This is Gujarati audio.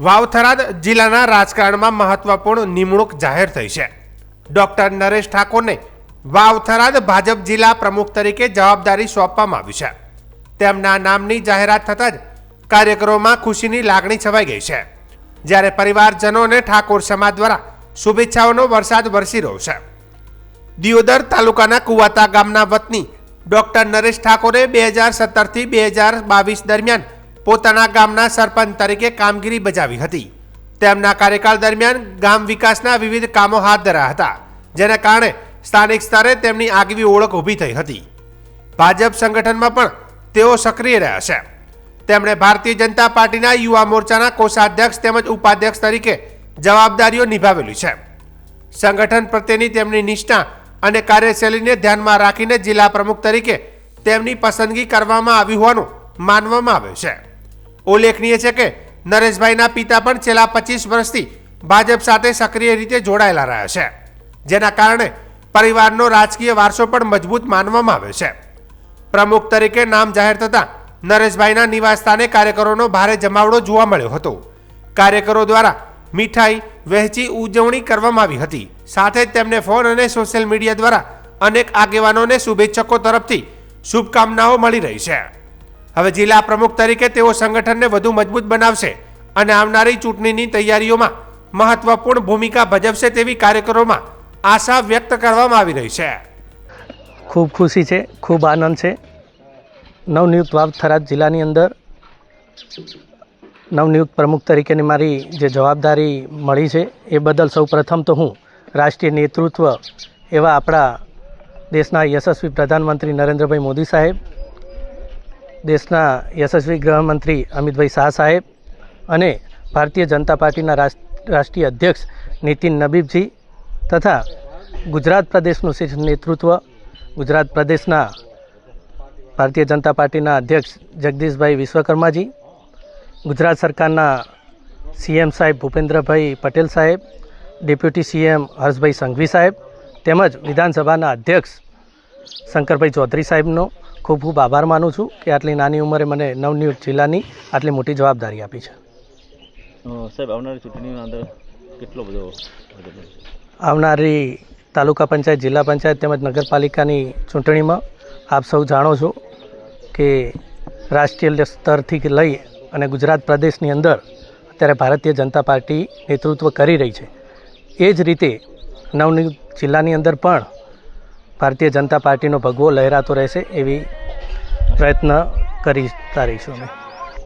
વાવથરાદ જિલ્લાના રાજકારણમાં મહત્વપૂર્ણ નિમણૂક જાહેર થઈ છે. ડોક્ટર નરેશ ઠાકોરને વાવથરાદ ભાજપ જિલ્લા પ્રમુખ તરીકે જવાબદારી સોંપવામાં આવી છે. તેમના નામની જાહેરાત થતાં જ કાર્યકરોમાં ખુશીની લાગણી છવાઈ ગઈ છે. જ્યારે પરિવારજનોને ઠાકોર સમાજ દ્વારા શુભેચ્છાઓનો વરસાદ વરસી રહ્યો છે. દિયોદર તાલુકાના કુવાતા ગામના વતની ડોક્ટર નરેશ ઠાકોરે બે હજાર સત્તરથી બે હજાર બાવીસ દરમિયાન પોતાના ગામના સરપંચ તરીકે કામગીરી બજાવી હતી. તેમના કાર્યકાળ દરમિયાન ગામ વિકાસના વિવિધ કામો હાથ ધર્યા હતા, જેને કારણે સ્થાનિક સ્તરે તેમની આગવી ઓળખ ઊભી થઈ હતી. ભાજપ સંગઠનમાં પણ તેઓ સક્રિય રહ્યા છે. તેમણે ભારતીય જનતા પાર્ટીના યુવા મોરચાના કોષાધ્યક્ષ તેમજ ઉપાધ્યક્ષ તરીકે જવાબદારીઓ નિભાવેલી છે. સંગઠન પ્રત્યેની તેમની નિષ્ઠા અને કાર્યશૈલીને ધ્યાનમાં રાખીને જિલ્લા પ્રમુખ તરીકે તેમની પસંદગી કરવામાં આવી હોવાનું માનવામાં આવે છે. ઉલ્લેખનીય છે કે નરેશભાઈના પિતા પણ છેલ્લા પચીસ વર્ષથી ભાજપ સાથે સક્રિય રીતે જોડાયેલા રહ્યા છે. જેના કારણે પરિવારનો રાજકીય વારસો પણ મજબૂત માનવામાં આવે છે. પ્રમુખ તરીકે નામ જાહેર થતાં નરેશભાઈના નિવાસસ્થાને કાર્યકરોનો ભારે જમાવડો જોવા મળ્યો હતો. કાર્યકરો દ્વારા મીઠાઈ, વહેંચી, ઉજવણી કરવામાં આવી હતી. સાથે જ તેમને ફોન અને સોશિયલ મીડિયા દ્વારા અનેક આગેવાનોને શુભેચ્છકો તરફથી શુભકામનાઓ મળી રહી છે. હવે જિલ્લા પ્રમુખ તરીકે તેઓ સંગઠનને વધુ મજબૂત બનાવશે અને આવનારી ચૂંટણીની તૈયારીઓમાં મહત્વપૂર્ણ ભૂમિકા ભજવશે તેવી કાર્યકરોમાં આશા વ્યક્ત કરવામાં આવી રહી છે. ખૂબ ખુશી છે, ખૂબ આનંદ છે. નવનિયુક્ત વાવ થરાદ જિલ્લાની અંદર નવનિયુક્ત પ્રમુખ તરીકેની મારી જે જવાબદારી મળી છે એ બદલ સૌ પ્રથમ તો હું રાષ્ટ્રીય નેતૃત્વ એવા આપણા દેશના યશસ્વી પ્રધાનમંત્રી નરેન્દ્રભાઈ મોદી સાહેબ દેશના યશસ્વી ગૃહમંત્રી અમિતભાઈ શાહ સાહેબ અને ભારતીય જનતા પાર્ટીના રાષ્ટ્રીય અધ્યક્ષ નીતિન નબીબજી તથા ગુજરાત પ્રદેશનું શીર્ષ નેતૃત્વ, ગુજરાત પ્રદેશના ભારતીય જનતા પાર્ટીના અધ્યક્ષ જગદીશભાઈ વિશ્વકર્માજી, ગુજરાત સરકારના સીએમ સાહેબ ભૂપેન્દ્રભાઈ પટેલ સાહેબ, ડેપ્યુટી સીએમ હર્ષભાઈ સંઘવી સાહેબ તેમજ વિધાનસભાના અધ્યક્ષ શંકરભાઈ ચૌધરી સાહેબનો ખૂબ ખૂબ આભાર માનું છું કે આટલી નાની ઉંમરે મને નવનિયુક્ત જિલ્લાની આટલી મોટી જવાબદારી આપી છે. સાહેબ આવનારી ચૂંટણીની અંદર કેટલો બધો આવનારી તાલુકા પંચાયત જિલ્લા પંચાયત તેમજ નગરપાલિકાની ચૂંટણીમાં આપ સૌ જાણો છો કે રાષ્ટ્રીય સ્તરથી લઈ અને ગુજરાત પ્રદેશની અંદર અત્યારે ભારતીય જનતા પાર્ટી નેતૃત્વ કરી રહી છે. એ જ રીતે નવનિયુક્ત જિલ્લાની અંદર પણ ભારતીય જનતા પાર્ટીનો ભગવો લહેરાતો રહેશે એવી પ્રયત્ન કરી રહીશું અમે.